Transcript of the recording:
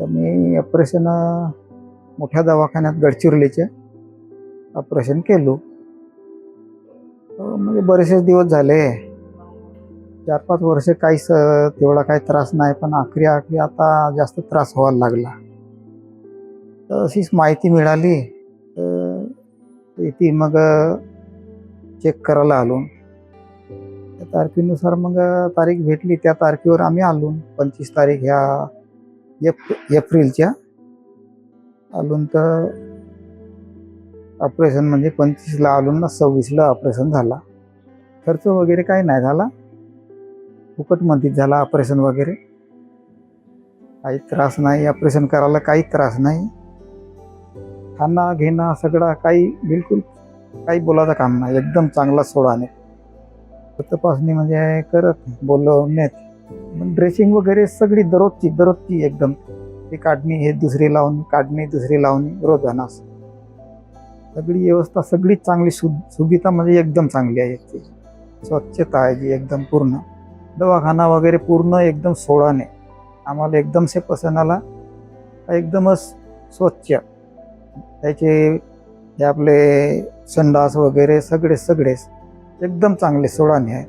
तर मी ऑपरेशन मोठ्या दवाखान्यात गडचिरोलीचे ऑपरेशन केलो. म्हणजे बरेचसेच दिवस झाले. चार पाच वर्ष काहीच तेवढा काही त्रास नाही पण आखरी आखरी आता जास्त त्रास व्हायला लागला. तर अशीच माहिती मिळाली. तर ती मग चेक करायला आलो. त्या तारखेनुसार मग तारीख भेटली. त्या तारखेवर आम्ही आलो. पंचवीस तारीख ह्या एप एप्रिलच्या आलून तर ऑपरेशन म्हणजे पंचवीसला आलून ना सव्वीसला ऑपरेशन झाला. खर्च वगैरे काही नाही झाला. फुकटमध्येच झाला ऑपरेशन वगैरे. काही त्रास नाही ऑपरेशन करायला काही त्रास नाही. खाणं घेणं सगळं काही बिलकुल काही बोलायचं काम नाही. एकदम चांगला सोडाने. तपासणी म्हणजे करत बोलवण्यात. मग ड्रेसिंग वगैरे सगळी दररोजची दररोजची एकदम. ती काढणी हे दुसरी लावणी काढणी दुसरी लावणी रोजानास सगळी व्यवस्था सगळी चांगली सु सुविधा म्हणजे एकदम चांगली आहे ती स्वच्छता आहे जी एकदम पूर्ण. दवाखाना वगैरे पूर्ण एकदम सोडाने. आम्हाला एकदमसे पसंत आला एकदमच स्वच्छ. त्याचे हे आपले संडास वगैरे सगळे सगळेच. एकदम चांगले सोडाने आहे.